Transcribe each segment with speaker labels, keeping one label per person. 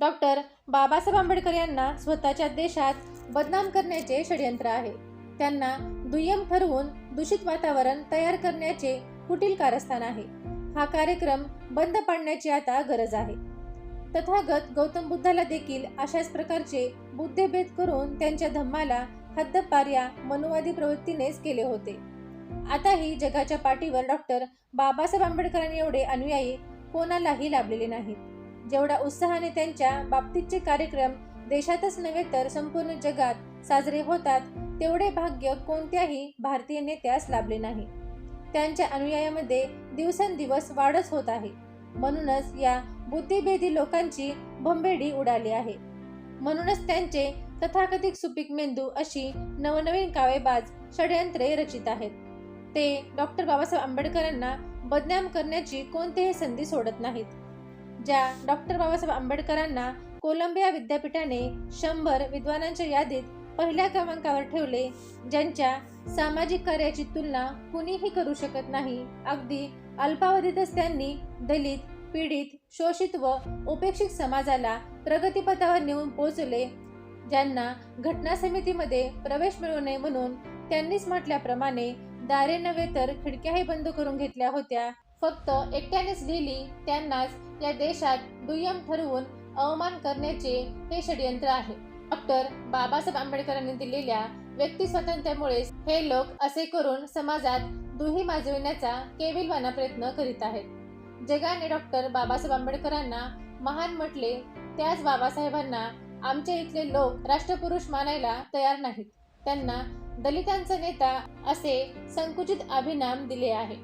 Speaker 1: Doctor Babasaheb Ambedkar यांना स्वतःच्या देशात बदनाम करण्याचे षडयंत्र आहे. त्यांना दुय्यम ठरवून दूषित वातावरण तयार करण्याचे कुटील कारस्थान आहे. हा कार्यक्रम बंद पाडण्याची आता गरज आहे. तथागत गौतम बुद्धाला देखील अशाच प्रकारचे बुद्धभेद करून त्यांच्या धम्माला हद्दपार या मनुवादी प्रवृत्तीनेच केले होते. आताही जगाच्या पाठीवर डॉक्टर बाबासाहेब आंबेडकरांनी एवढे अनुयायी कोणालाही लाभलेले नाहीत. जेवढ्या उत्साहाने त्यांच्या बाबतीतचे कार्यक्रम देशातच नव्हे तर संपूर्ण जगात साजरे होतात तेवढे भाग्य कोणत्याही भारतीय नेत्यास लाभले नाही. त्यांच्या अनुयायामध्ये दिवसेंदिवस वाढच होत आहे. म्हणूनच या बुद्धिभेदी लोकांची भंबेडी उडाली आहे. म्हणूनच त्यांचे तथाकथित सुपीक मेंदू अशी नवनवीन कावेबाज षडयंत्रे रचित आहेत. ते डॉक्टर बाबासाहेब आंबेडकरांना बदनाम करण्याची कोणतीही संधी सोडत नाहीत. ज्या डॉक्टर बाबासाहेब आंबेडकरांना कोलंबिया विद्यापीठाने शंभर विद्वानांच्या यादीत पहिल्या क्रमांकावर ठेवले ज्यांच्या सामाजिक कार्याची तुलना कुणीही करू शकत नाही. अगदी अल्पावधीतच त्यांनी दलित पीडित शोषित व उपेक्षित समाजाला प्रगतीपथावर नेऊन पोहोचले ज्यांना घटना समितीमध्ये प्रवेश मिळू नये म्हणून त्यांनीच म्हटल्याप्रमाणे दारे नव्हे तर खिडक्याही बंद करून घेतल्या होत्या. फक्त एकट्यानेच लिहिली त्यांनाच या देशात दुय्यम ठरवून अवमान करण्याचे हे षडयंत्र आहे. डॉक्टर बाबासाहेब आंबेडकरांनी दिलेल्या व्यक्ती स्वातंत्र्यामुळे हे लोक असे करून समाजात दुही माजविण्याचा केविलवाना प्रयत्न करीत आहेत. जगाने डॉक्टर बाबासाहेब आंबेडकरांना महान म्हटले त्याच बाबासाहेबांना आमच्या इथले लोक राष्ट्रपुरुष मानायला तयार नाहीत. त्यांना दलितांचा नेता असे संकुचित अभिनाम दिले आहे.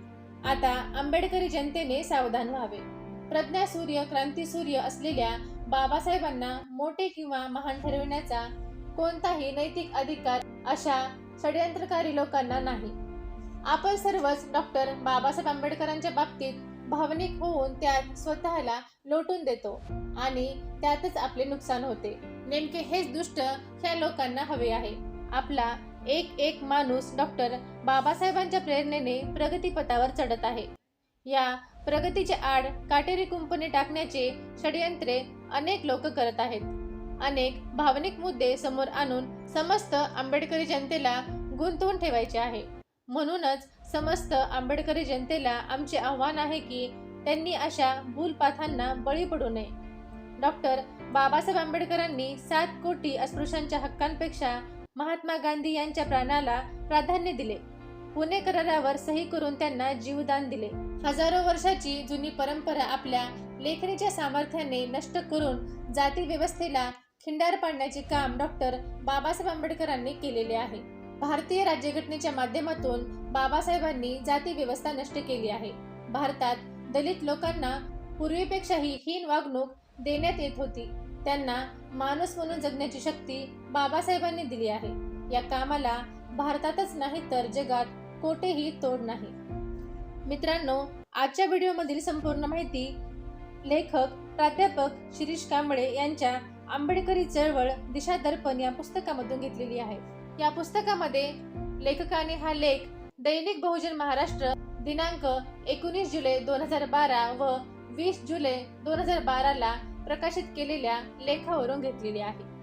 Speaker 1: आता आंबेडकरी जनतेने सावधान व्हावे. प्रज्ञा सूर्य क्रांती सूर्य असलेल्या बाबासाहेबांना मोठे किंवा महान ठरविण्याचा कोणताही नैतिक अधिकार अशा षडयंत्रकारी लोकांना नाही. आपण सर्वच डॉक्टर बाबासाहेब आंबेडकरांच्या बाबतीत भावनिक होऊन त्यात स्वतःला लोटून देतो आणि त्यातच आपले नुकसान होते. नेमके हेच दुष्ट ह्या लोकांना हवे आहे. आपला एक एक माणूस डॉक्टर बाबासाहेबांच्या प्रेरणेने प्रगतीपथावर चढत आहे. या प्रगतीचे आड काटेरी कुंपणे टाकण्याचे षडयंत्रे अनेक लोक करत आहेत. अनेक भावनिक मुद्दे समोर आणून समस्त आंबेडकरी जनतेला गुंतवून ठेवायचे आहे. म्हणूनच समस्त आंबेडकरी जनतेला आमचे आव्हान आहे की त्यांनी अशा भूलपाथांना बळी पडू नये. डॉक्टर बाबासाहेब आंबेडकरांनी सात कोटी अस्पृश्यांच्या हक्कांपेक्षा महात्मा गांधी यांच्या प्राणाला प्राधान्य दिले. पुणे करारावर सही करून त्यांना जीवदान दिले. हजारो वर्षाची जुनी परंपरा आपल्या लेखणीच्या सामर्थ्याने नष्ट करून जाती व्यवस्थेला खिंडार पाडण्याचे काम डॉक्टर बाबासाहेब आंबेडकरांनी केलेले आहे. भारतीय राज्यघटनेच्या माध्यमातून बाबासाहेबांनी जाती व्यवस्था नष्ट केली आहे. भारतात दलित लोकांना पूर्वीपेक्षाही हीन वागणूक देण्यात येत होती. त्यांना माणूस म्हणून जगण्याची शक्ती बाबासाहेबांनी दिली आहे. या कामाला भारतातच नाही तर जगात कोठेही तोड नाही. मित्रांनो आजच्या व्हिडिओमधील संपूर्ण माहिती लेखक प्राध्यापक शिरीष कांबळे यांच्या आंबेडकरी चळवळ दिशा दर्पण या पुस्तकामधून घेतलेली आहे. या पुस्तकामध्ये लेखकाने हा लेख दैनिक बहुजन महाराष्ट्र दिनांक एकोणीस जुलै दोन हजार बारा व वीस जुलै दोन हजार बाराला प्रकाशित केलेल्या लेखावरून घेतलेली आहे.